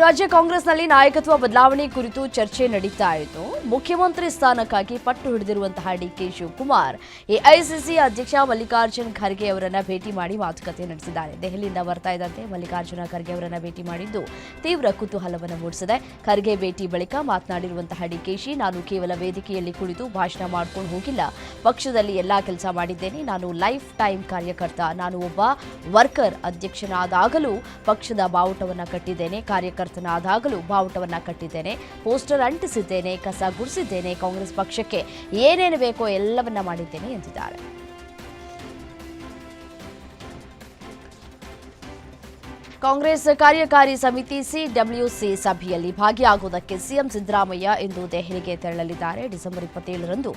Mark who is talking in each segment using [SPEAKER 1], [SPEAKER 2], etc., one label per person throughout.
[SPEAKER 1] ರಾಜ್ಯ ಕಾಂಗ್ರೆಸ್ನಲ್ಲಿ ನಾಯಕತ್ವ ಬದಲಾವಣೆ ಕುರಿತು ಚರ್ಚೆ ನಡೀತಾ ಇತ್ತು. ಮುಖ್ಯಮಂತ್ರಿ ಸ್ಥಾನಕ್ಕಾಗಿ ಪಟ್ಟು ಹಿಡಿದಿರುವಂತಹ ಡಿಕೆ ಶಿವಕುಮಾರ್, ಎಐಸಿಸಿ ಅಧ್ಯಕ್ಷ ಮಲ್ಲಿಕಾರ್ಜುನ್ ಖರ್ಗೆ ಅವರನ್ನ ಭೇಟಿ ಮಾಡಿ ಮಾತುಕತೆ ನಡೆಸಿದ್ದಾರೆ. ದೆಹಲಿಯಿಂದ ಬರ್ತಾ ಇದ್ದಂತೆ ಮಲ್ಲಿಕಾರ್ಜುನ ಖರ್ಗೆ ಅವರನ್ನ ಭೇಟಿ ಮಾಡಿದ್ದು ತೀವ್ರ ಕುತೂಹಲವನ್ನು ಮೂಡಿಸಿದೆ. ಖರ್ಗೆ ಭೇಟಿ ಬಳಿಕ ಮಾತನಾಡಿರುವಂತಹ ಡಿಕೆಶಿ ನಾನು ಕೇವಲ ವೇದಿಕೆಯಲ್ಲಿ ಕುಳಿತು ಭಾಷಣ ಮಾಡ್ಕೊಂಡು ಹೋಗಿಲ್ಲ. ಪಕ್ಷದಲ್ಲಿ ಎಲ್ಲಾ ಕೆಲಸ ಮಾಡಿದ್ದೇನೆ. ನಾನು ಲೈಫ್ ಟೈಮ್ ಕಾರ್ಯಕರ್ತ. ನಾನು ಒಬ್ಬ ವರ್ಕರ್ ಅಧ್ಯಕ್ಷನಾದಾಗಲೂ ಪಕ್ಷದ ಬಾವುಟವನ್ನು ಕಟ್ಟಿದ್ದೇನೆ. ಕಾರ್ಯಕರ್ತನಾದಾಗಲೂ ಬಾವುಟವನ್ನ ಕಟ್ಟಿದ್ದೇನೆ ಪೋಸ್ಟರ್ ಅಂಟಿಸಿದ್ದೇನೆ ಕಸ ಗುಡಿಸಿದ್ದೇನೆ ಕಾಂಗ್ರೆಸ್ ಪಕ್ಷಕ್ಕೆ ಏನೇನು ಬೇಕೋ ಎಲ್ಲವನ್ನ ಮಾಡಿದ್ದೇನೆ ಎಂದಿದ್ದಾರೆ. ಕಾಂಗ್ರೆಸ್ ಕಾರ್ಯಕಾರಿ ಸಮಿತಿ ಸಿಡಬ್ಲ್ಯೂಸಿ ಸಭೆಯಲ್ಲಿ ಭಾಗಿಯಾಗುವುದಕ್ಕೆ ಸಿಎಂ ಸಿದ್ದರಾಮಯ್ಯ ಇಂದು ದೆಹಲಿಗೆ ತೆರಳಲಿದ್ದಾರೆ. ಡಿಸೆಂಬರ್ ಇಪ್ಪತ್ತೇಳರಂದು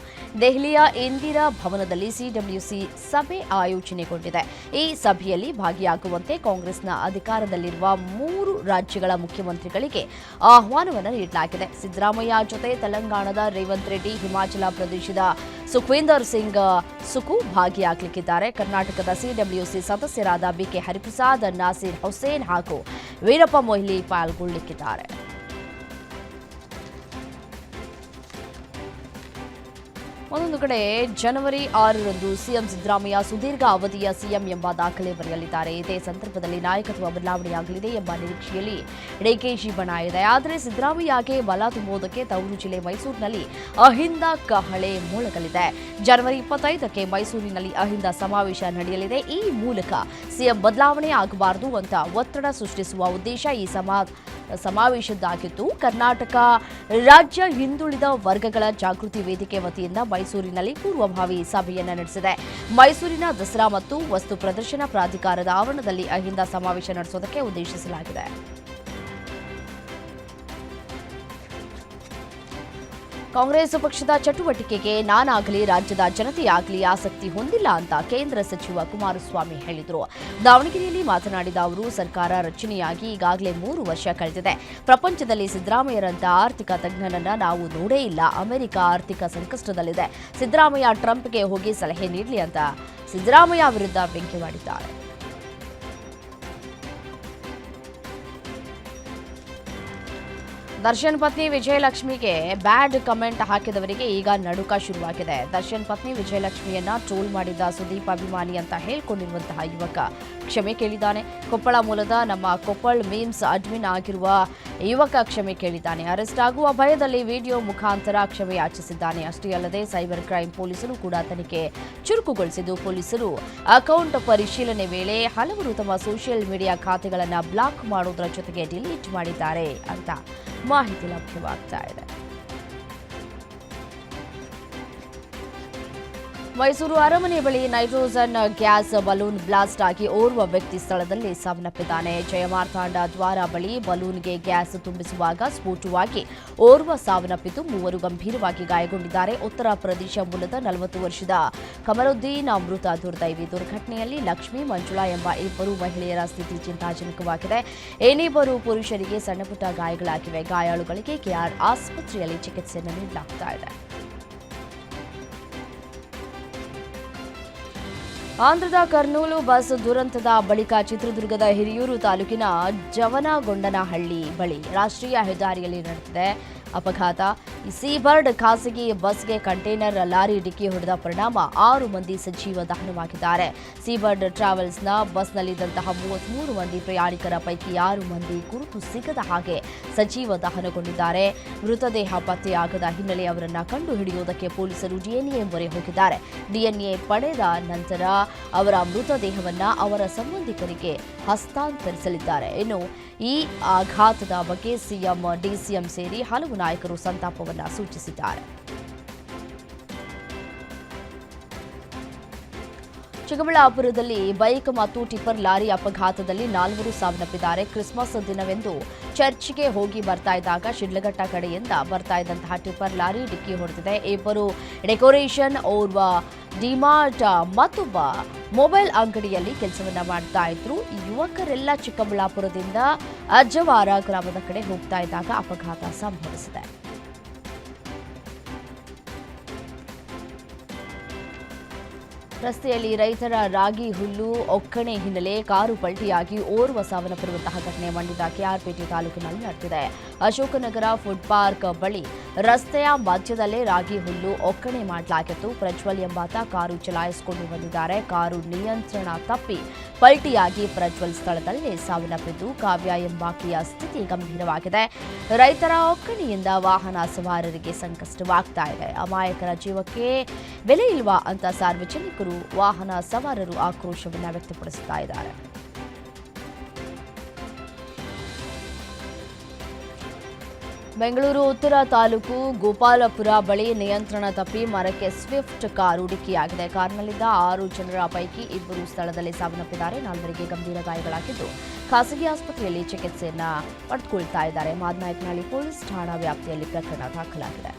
[SPEAKER 1] ದೆಹಲಿಯ ಇಂದಿರಾ ಭವನದಲ್ಲಿ ಸಿಡಬ್ಲ್ಯೂಸಿ ಸಭೆ ಆಯೋಜನೆಗೊಂಡಿದೆ. ಈ ಸಭೆಯಲ್ಲಿ ಭಾಗಿಯಾಗುವಂತೆ ಕಾಂಗ್ರೆಸ್ನ ಅಧಿಕಾರದಲ್ಲಿರುವ ಮೂರು ರಾಜ್ಯಗಳ ಮುಖ್ಯಮಂತ್ರಿಗಳಿಗೆ ಆಹ್ವಾನವನ್ನು ನೀಡಲಾಗಿದೆ. ಸಿದ್ದರಾಮಯ್ಯ ಜೊತೆ ತೆಲಂಗಾಣದ ರೇವಂತ್ ರೆಡ್ಡಿ, ಹಿಮಾಚಲ ಪ್ರದೇಶದ ಸುಖ್ವೀಂದರ್ ಸಿಂಗ್ ಸುಕು ಭಾಗಿಯಾಗಲಿಕ್ಕಿದ್ದಾರೆ ಕರ್ನಾಟಕದ ಸಿಡಬ್ಲ್ಯೂಸಿ ಸದಸ್ಯರಾದ ಬಿಕೆ ಹರಿಪ್ರಸಾದ್ ನಾಸೀರ್ ಹುಸೇನ್ ಹಾಗೂ ವೀರಪ್ಪ ಮೊಯ್ಲಿ ಪಾಲ್ಗೊಳ್ಳಲಿಕ್ಕಿದ್ದಾರೆ ಒಂದೊಂದು ಕಡೆ ಜನವರಿ ಆರರಂದು ಸಿಎಂ ಸಿದ್ದರಾಮಯ್ಯ ಸುದೀರ್ಘ ಅವಧಿಯ ಸಿಎಂ ಎಂಬ ದಾಖಲೆ ಬರೆಯಲಿದ್ದಾರೆ. ಇದೇ ಸಂದರ್ಭದಲ್ಲಿ ನಾಯಕತ್ವ ಬದಲಾವಣೆಯಾಗಲಿದೆ ಎಂಬ ನಿರೀಕ್ಷೆಯಲ್ಲಿ ಡಿಕೆಶಿ ಬಣ ಇದೆ ಆದರೆ ಸಿದ್ದರಾಮಯ್ಯಗೆ ಬಲ ತುಂಬುವುದಕ್ಕೆ ತವರು ಜಿಲ್ಲೆ ಮೈಸೂರಿನಲ್ಲಿ ಅಹಿಂದ ಕಹಳೆ ಮೊಳಗಲಿದೆ. ಜನವರಿ ಇಪ್ಪತ್ತೈದಕ್ಕೆ ಮೈಸೂರಿನಲ್ಲಿ ಅಹಿಂದ ಸಮಾವೇಶ ನಡೆಯಲಿದೆ. ಈ ಮೂಲಕ ಸಿಎಂ ಬದಲಾವಣೆ ಆಗಬಾರದು ಅಂತ ಒತ್ತಡ ಸೃಷ್ಟಿಸುವ ಉದ್ದೇಶ ಈ ಸಮಾ ಸಮಾವೇಶದ್ದಾಗಿತ್ತು ಕರ್ನಾಟಕ ರಾಜ್ಯ ಹಿಂದುಳಿದ ವರ್ಗಗಳ ಜಾಗೃತಿ ವೇದಿಕೆ ವತಿಯಿಂದ ಮೈಸೂರಿನಲ್ಲಿ ಪೂರ್ವಭಾವಿ ಸಭೆಯನ್ನು ನಡೆಸಿದೆ. ಮೈಸೂರಿನ ದಸರಾ ಮತ್ತು ವಸ್ತು ಪ್ರದರ್ಶನ ಪ್ರಾಧಿಕಾರದ ಆವರಣದಲ್ಲಿ ಅಹಿಂದ ಸಮಾವೇಶ ನಡೆಸುವುದಕ್ಕೆ ಉದ್ದೇಶಿಸಲಾಗಿದೆ. ಕಾಂಗ್ರೆಸ್ ಪಕ್ಷದ ಚಟುವಟಿಕೆಗೆ ನಾನಾಗಲಿ ರಾಜ್ಯದ ಜನತೆಯಾಗಲಿ ಆಸಕ್ತಿ ಹೊಂದಿಲ್ಲ ಅಂತ ಕೇಂದ್ರ ಸಚಿವ ಕುಮಾರಸ್ವಾಮಿ ಹೇಳಿದರು. ದಾವಣಗೆರೆಯಲ್ಲಿ ಮಾತನಾಡಿದ ಅವರು, ಸರ್ಕಾರ ರಚನೆಯಾಗಿ ಈಗಾಗಲೇ ಮೂರು ವರ್ಷ ಕಳೆದಿದೆ. ಪ್ರಪಂಚದಲ್ಲಿ ಸಿದ್ದರಾಮಯ್ಯರಂತಹ ಆರ್ಥಿಕ ತಜ್ಞನನ್ನ ನಾವು ನೋಡೇ ಇಲ್ಲ. ಅಮೆರಿಕ ಆರ್ಥಿಕ ಸಂಕಷ್ಟದಲ್ಲಿದೆ. ಸಿದ್ದರಾಮಯ್ಯ ಟ್ರಂಪ್ಗೆ ಹೋಗಿ ಸಲಹೆ ನೀಡಲಿ ಅಂತ ಸಿದ್ದರಾಮಯ್ಯ ವಿರುದ್ಧ ವ್ಯಂಗ್ಯವಾಡಿದ್ದಾರೆ ದರ್ಶನ್ ಪತ್ನಿ ವಿಜಯಲಕ್ಷ್ಮಿಗೆ ಬ್ಯಾಡ್ ಕಮೆಂಟ್ ಹಾಕಿದವರಿಗೆ ಈಗ ನಡುಕ ಶುರುವಾಗಿದೆ. ದರ್ಶನ್ ಪತ್ನಿ ವಿಜಯಲಕ್ಷ್ಮಿಯನ್ನ ಟ್ರೋಲ್ ಮಾಡಿದ ಸುದೀಪ್ ಅಭಿಮಾನಿ ಅಂತ ಹೇಳ್ಕೊಂಡಿರುವಂತಹ ಯುವಕ. ಕ್ಷಮೆ ಕೇಳಿದ್ದಾನೆ. ಕೊಪ್ಪಳ ಮೂಲದ ನಮ್ಮ ಕೊಪ್ಪಳ್ ಮೀಮ್ಸ್ ಅಡ್ಮಿನ್ ಆಗಿರುವ ಯುವಕ ಕ್ಷಮೆ ಕೇಳಿದ್ದಾನೆ. ಅರೆಸ್ಟ್ ಆಗುವ ಭಯದಲ್ಲಿ ವಿಡಿಯೋ ಮುಖಾಂತರ ಕ್ಷಮೆ ಯಾಚಿಸಿದ್ದಾನೆ. ಅಷ್ಟೇ ಅಲ್ಲದೆ ಸೈಬರ್ ಕ್ರೈಂ ಪೊಲೀಸರು ಕೂಡ ತನಿಖೆ ಚುರುಕುಗೊಳಿಸಿದ್ದು, ಪೊಲೀಸರು ಅಕೌಂಟ್ ಪರಿಶೀಲನೆ ವೇಳೆ ಹಲವರು ತಮ್ಮ ಸೋಷಿಯಲ್ ಮೀಡಿಯಾ ಖಾತೆಗಳನ್ನು ಬ್ಲಾಕ್ ಮಾಡುವುದರ ಜೊತೆಗೆ ಡಿಲೀಟ್ ಮಾಡಿದ್ದಾರೆ ಅಂತ ಮಾಹಿತಿ ಲಭ್ಯವಾಗ್ತಾ ಇದೆ. ಮೈಸೂರು ಅರಮನೆ ಬಳಿ ನೈಟ್ರೋಜನ್ ಗ್ಯಾಸ್ ಬಲೂನ್ ಬ್ಲಾಸ್ಟ್ ಆಗಿ ಓರ್ವ ವ್ಯಕ್ತಿ ಸ್ಥಳದಲ್ಲಿ ಸಾವನ್ನಪ್ಪಿದ್ದಾನೆ. ಜಯಮಾರ್ತಾಂಡ ದ್ವಾರ ಬಳಿ ಬಲೂನ್ಗೆ ಗ್ಯಾಸ್ ತುಂಬಿಸುವಾಗ ಸ್ಫೋಟವಾಗಿ ಓರ್ವ ಸಾವನ್ನಪ್ಪಿದ್ದು ಮೂವರು ಗಂಭೀರವಾಗಿ ಗಾಯಗೊಂಡಿದ್ದಾರೆ. ಉತ್ತರ ಪ್ರದೇಶ ಮೂಲದ ನಲವತ್ತು ವರ್ಷದ ಕಮರುದ್ದೀನ್ ಅಮೃತ ದುರ್ದೈವಿ ದುರ್ಘಟನೆಯಲ್ಲಿ ಲಕ್ಷ್ಮೀ ಮಂಜುಳಾ ಎಂಬ ಇಬ್ಬರು ಮಹಿಳೆಯರ ಸ್ಥಿತಿ ಚಿಂತಾಜನಕವಾಗಿದೆ. ಇನ್ನಿಬ್ಬರು ಪುರುಷರಿಗೆ ಸಣ್ಣಪುಟ್ಟ ಗಾಯಗಳಾಗಿವೆ. ಗಾಯಾಳುಗಳಿಗೆ ಕೆಆರ್ ಆಸ್ಪತ್ರೆಯಲ್ಲಿ ಚಿಕಿತ್ಸೆ ನೀಡಲಾಗ್ತಾ ಇದೆ. ಆಂಧ್ರದ ಕರ್ನೂಲು ಬಸ್ ದುರಂತದ ಬಳಿಕ ಚಿತ್ರದುರ್ಗದ ಹಿರಿಯೂರು ತಾಲೂಕಿನ ಜವನಗೊಂಡನಹಳ್ಳಿ ಬಳಿ ರಾಷ್ಟ್ರೀಯ ಹೆದ್ದಾರಿಯಲ್ಲಿ ನಡೆದಿದೆ ಅಪಘಾತ. ಸೀಬರ್ಡ್ ಖಾಸಗಿ ಬಸ್ಗೆ ಕಂಟೈನರ್ ಲಾರಿ ಡಿಕ್ಕಿ ಹೊಡೆದ ಪರಿಣಾಮ ಆರು ಮಂದಿ ಸಜೀವ ದಹನವಾಗಿದ್ದಾರೆ. ಸೀಬರ್ಡ್ ಟ್ರಾವೆಲ್ಸ್ನ ಬಸ್ನಲ್ಲಿದ್ದಂತಹ ಮೂವತ್ಮೂರು ಮಂದಿ ಪ್ರಯಾಣಿಕರ ಪೈಕಿ ಆರು ಮಂದಿ ಗುರುತು ಸಿಗದ ಹಾಗೆ ಸಜೀವ ದಹನಗೊಂಡಿದ್ದಾರೆ. ಮೃತದೇಹ ಪತ್ತೆಯಾಗದ ಹಿನ್ನೆಲೆ ಅವರನ್ನು ಕಂಡು ಹಿಡಿಯುವುದಕ್ಕೆ ಪೊಲೀಸರು ಡಿಎನ್ಎ ಮೊರೆ ಹೋಗಿದ್ದಾರೆ. ಡಿಎನ್ಎ ಪಡೆದ ನಂತರ ಅವರ ಮೃತದೇಹವನ್ನು ಅವರ ಸಂಬಂಧಿಕರಿಗೆ ಹಸ್ತಾಂತರಿಸಲಿದ್ದಾರೆ. ಇನ್ನು ಈ ಆಘಾತದ ಬಗ್ಗೆ ಸಿಎಂ, ಡಿಸಿಎಂ ಸೇರಿ ಹಲವು ನಾಯಕರು ಸಂತಾಪವನ್ನ ಸೂಚಿಸಿದ್ದಾರೆ. ಚಿಕ್ಕಬಳ್ಳಾಪುರದಲ್ಲಿ ಬೈಕ್ ಮತ್ತು ಟಿಪ್ಪರ್ ಲಾರಿ ಅಪಘಾತದಲ್ಲಿ ನಾಲ್ವರು ಸಾವನ್ನಪ್ಪಿದ್ದಾರೆ. ಕ್ರಿಸ್ಮಸ್ ದಿನವೆಂದು ಚರ್ಚ್ಗೆ ಹೋಗಿ ಬರ್ತಾ ಇದ್ದಾಗ ಶಿಡ್ಲಘಟ್ಟ ಕಡೆಯಿಂದ ಬರ್ತಾ ಇದ್ದಂತಹ ಟಿಪ್ಪರ್ ಲಾರಿ ಡಿಕ್ಕಿ ಹೊಡೆದಿದೆ. ಇಬ್ಬರು ಡೆಕೋರೇಷನ್ ಓರ್ವ ಡಿಮಾರ್ಟ್ ಮತ್ತೊಬ್ಬ ಮೊಬೈಲ್ ಅಂಗಡಿಯಲ್ಲಿ ಕೆಲಸವನ್ನ ಮಾಡ್ತಾ ಇದ್ರು. ಯುವಕರೆಲ್ಲ ಚಿಕ್ಕಬಳ್ಳಾಪುರದಿಂದ ಅಜ್ಜವಾರ ಗ್ರಾಮದ ಕಡೆ ಹೋಗ್ತಾ ಇದ್ದಾಗ ಅಪಘಾತ ಸಂಭವಿಸಿದೆ. ರಸ್ತೆಯಲ್ಲಿ ರೈತರ ರಾಗಿ, ಹುಲ್ಲು, ಒಕ್ಕಣೆ ಹಿನ್ನೆಲೆ ಕಾರು ಪಲ್ಟಿಯಾಗಿ ಓರ್ವ ಸಾವನ್ನಪ್ಪಿರುವಂತಹ ಘಟನೆ ಮಂಡ್ಯದ ಕೆಆರ್ಪೇಟೆ ತಾಲೂಕಿನಲ್ಲಿ ನಡೆದಿದೆ. ಅಶೋಕನಗರ ಫುಡ್ ಪಾರ್ಕ್ ಬಳಿ ರಸ್ತೆಯ ಮಧ್ಯದಲ್ಲೇ ರಾಗಿ ಹುಲ್ಲು ಒಕ್ಕಣೆ ಮಾಡಲಾಗಿತ್ತು. ಪ್ರಜ್ವಲ್ ಎಂಬಾತ ಕಾರು ಚಲಾಯಿಸಿಕೊಂಡು ಬಂದಿದ್ದಾರೆ. ಕಾರು ನಿಯಂತ್ರಣ ತಪ್ಪಿ ಪಲ್ಟಿಯಾಗಿ ಪ್ರಜ್ವಲ್ ಸ್ಥಳದಲ್ಲೇ ಸಾವನ್ನಪ್ಪಿದ್ದು ಕಾವ್ಯ ಎಂಬಾಕೆಯ ಸ್ಥಿತಿ ಗಂಭೀರವಾಗಿದೆ. ರೈತರ ಒಕ್ಕಣೆಯಿಂದ ವಾಹನ ಸವಾರರಿಗೆ ಸಂಕಷ್ಟವಾಗ್ತಾ ಇದೆ. ಅಮಾಯಕರ ಜೀವಕ್ಕೆ ಬೆಲೆ ಇಲ್ವಾ ಅಂತ ಸಾರ್ವಜನಿಕರು ವಾಹನ ಸವಾರರು ಆಕ್ರೋಶವನ್ನು ವ್ಯಕ್ತಪಡಿಸುತ್ತಾ ಇದ್ದಾರೆ. ಬೆಂಗಳೂರು ಉತ್ತರ ತಾಲೂಕು ಗೋಪಾಲಪುರ ಬಳಿ ನಿಯಂತ್ರಣ ತಪ್ಪಿ ಮರಕ್ಕೆ ಸ್ವಿಫ್ಟ್ ಕಾರು ಡಿಕ್ಕಿಯಾಗಿದೆ ಕಾರ್ನಲ್ಲಿದ್ದ ಆರು ಜನರ ಪೈಕಿ ಇಬ್ಬರು ಸ್ಥಳದಲ್ಲಿ ಸಾವನ್ನಪ್ಪಿದ್ದಾರೆ. ನಾಲ್ವರಿಗೆ ಗಂಭೀರ ಗಾಯಗಳಾಗಿದ್ದು ಖಾಸಗಿ ಆಸ್ಪತ್ರೆಯಲ್ಲಿ ಚಿಕಿತ್ಸೆಯನ್ನ ಪಡೆದುಕೊಳ್ತಾ ಇದ್ದಾರೆ. ಮಾದನಾಯಕನಹಳ್ಳಿ ಪೊಲೀಸ್ ಠಾಣಾ ವ್ಯಾಪ್ತಿಯಲ್ಲಿ ಪ್ರಕರಣ ದಾಖಲಾಗಿದೆ.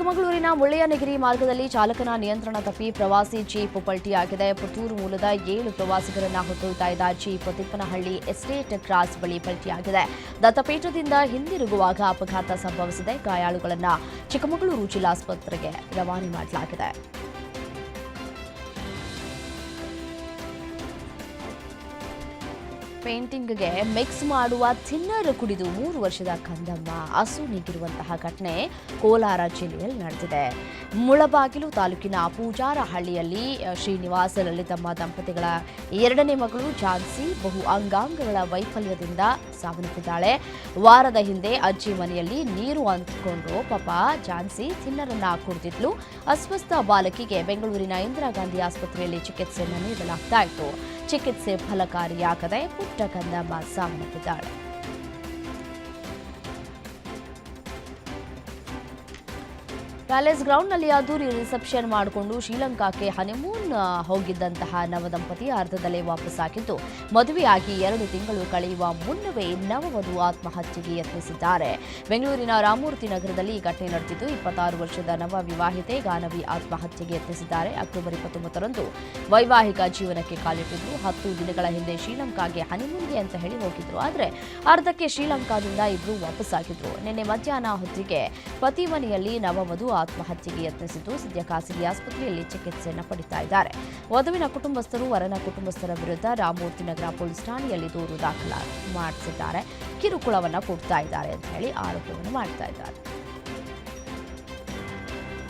[SPEAKER 1] ಚಿಕ್ಕಮಗಳೂರಿನ ಮುಳ್ಳಯ್ಯನಗಿರಿ ಮಾರ್ಗದಲ್ಲಿ ಚಾಲಕನ ನಿಯಂತ್ರಣ ತಪ್ಪಿ ಪ್ರವಾಸಿ ಜೀಪ್ ಪಲ್ಟಿಯಾಗಿದೆ ಪುತ್ತೂರು ಮೂಲದ ಏಳು ಪ್ರವಾಸಿಗರನ್ನ ಹೊತ್ತೊಯ್ತಾ ಇದ್ದ ಜೀಪ್ ತಿಪ್ಪನಹಳ್ಳಿ ಎಸ್ಟೇಟ್ ಕ್ರಾಸ್ ಬಳಿ ಪಲ್ಟಿಯಾಗಿದೆ. ದತ್ತಪೀಠದಿಂದ ಹಿಂದಿರುಗುವಾಗ ಅಪಘಾತ ಸಂಭವಿಸಿದೆ. ಗಾಯಾಳುಗಳನ್ನು ಚಿಕ್ಕಮಗಳೂರು ಜಿಲ್ಲಾಸ್ಪತ್ರೆಗೆ ರವಾನೆ ಮಾಡಲಾಗಿದೆ. ಪೇಂಟಿಂಗ್ಗೆ ಮಿಕ್ಸ್ ಮಾಡುವ ಥಿನ್ನರ್ ಕುಡಿದು ಮೂರು ವರ್ಷದ ಕಂದಮ್ಮ ಹಸು ನೀಗಿರುವಂತಹ ಘಟನೆ ಕೋಲಾರ ಜಿಲ್ಲೆಯಲ್ಲಿ ನಡೆದಿದೆ. ಮುಳಬಾಗಿಲು ತಾಲೂಕಿನ ಪೂಜಾರಹಳ್ಳಿಯಲ್ಲಿ ಹಳ್ಳಿಯಲ್ಲಿ ಶ್ರೀನಿವಾಸ ಲಲಿತಮ್ಮ ದಂಪತಿಗಳ ಎರಡನೇ ಮಗಳು ಝಾನ್ಸಿ ಬಹು ಅಂಗಾಂಗಗಳ ವೈಫಲ್ಯದಿಂದ ಸಾವನ್ನಪ್ಪಿದ್ದಾಳೆ. ವಾರದ ಹಿಂದೆ ಅಜ್ಜಿ ಮನೆಯಲ್ಲಿ ನೀರು ಅಂತ್ಕೊಂಡು ಪಾಪ ಝಾನ್ಸಿ ಥಿನ್ನರನ್ನ ಕುಡಿದಿದ್ಲು. ಅಸ್ವಸ್ಥ ಬಾಲಕಿಗೆ ಬೆಂಗಳೂರಿನ ಇಂದಿರಾ ಗಾಂಧಿ ಆಸ್ಪತ್ರೆಯಲ್ಲಿ ಚಿಕಿತ್ಸೆಯನ್ನು ನೀಡಲಾಗ್ತಾ ಇತ್ತು. ಚಿಕಿತ್ಸೆ ಫಲಕಾರಿಯಾಗದೆ ಪುಟ್ಟ ಕಂದಮ್ಮ ಸಾವನ್ನಪ್ಪಿದ್ದಾಳೆ ಪ್ಯಾಲೇಸ್ ಗ್ರೌಂಡ್ನಲ್ಲಿ ಅದ್ದೂರಿ ರಿಸೆಪ್ಷನ್ ಮಾಡಿಕೊಂಡು ಶ್ರೀಲಂಕಾಕ್ಕೆ ಹನಿಮೂನ್ ಹೋಗಿದ್ದಂತಹ ನವದಂಪತಿ ಅರ್ಧದಲ್ಲೇ ವಾಪಸ್ಸಾಗಿದ್ದು ಮದುವೆಯಾಗಿ ಎರಡು ತಿಂಗಳು ಕಳೆಯುವ ಮುನ್ನವೇ ನವವಧು ಆತ್ಮಹತ್ಯೆಗೆ ಯತ್ನಿಸಿದ್ದಾರೆ. ಬೆಂಗಳೂರಿನ ರಾಮಮೂರ್ತಿ ನಗರದಲ್ಲಿ ಈ ಘಟನೆ ನಡೆದಿದ್ದು, ಇಪ್ಪತ್ತಾರು ವರ್ಷದ ನವ ವಿವಾಹಿತೆ ಗಾನವಿ ಆತ್ಮಹತ್ಯೆಗೆ ಯತ್ನಿಸಿದ್ದಾರೆ. ಅಕ್ಟೋಬರ್ ಇಪ್ಪತ್ತೊಂಬತ್ತರಂದು ವೈವಾಹಿಕ ಜೀವನಕ್ಕೆ ಕಾಲಿಟ್ಟಿದ್ದು, ಹತ್ತು ದಿನಗಳ ಹಿಂದೆ ಶ್ರೀಲಂಕಾಗೆ ಹನಿಮೂನ್ಗೆ ಅಂತ ಹೇಳಿ ಹೋಗಿದ್ರು. ಆದರೆ ಅರ್ಧಕ್ಕೆ ಶ್ರೀಲಂಕಾದಿಂದ ಇಬ್ರು ವಾಪಸ್ಸಾಗಿದ್ರು ನಿನ್ನೆ ಮಧ್ಯಾಹ್ನ ಹೊತ್ತಿಗೆ ಪತಿ ಮನೆಯಲ್ಲಿ ನವವಧು ಆತ್ಮಹತ್ಯೆಗೆ ಯತ್ನಿಸಿದ್ದು ಸದ್ಯ ಖಾಸಗಿ ಆಸ್ಪತ್ರೆಯಲ್ಲಿ ಚಿಕಿತ್ಸೆಯನ್ನು ಪಡಿತಾ ಇದ್ದಾರೆ. ವಧುವಿನ ಕುಟುಂಬಸ್ಥರು, ವರನ ಕುಟುಂಬಸ್ಥರ ವಿರುದ್ಧ ರಾಮಮೂರ್ತಿ ನಗರ ಪೊಲೀಸ್ ಠಾಣೆಯಲ್ಲಿ ದೂರು ದಾಖಲ ಮಾಡಿಸಿದ್ದಾರೆ. ಕಿರುಕುಳವನ್ನು ಕೊಡ್ತಾ ಇದ್ದಾರೆ ಅಂತ ಹೇಳಿ ಆರೋಪವನ್ನು ಮಾಡ್ತಾ ಇದ್ದಾರೆ.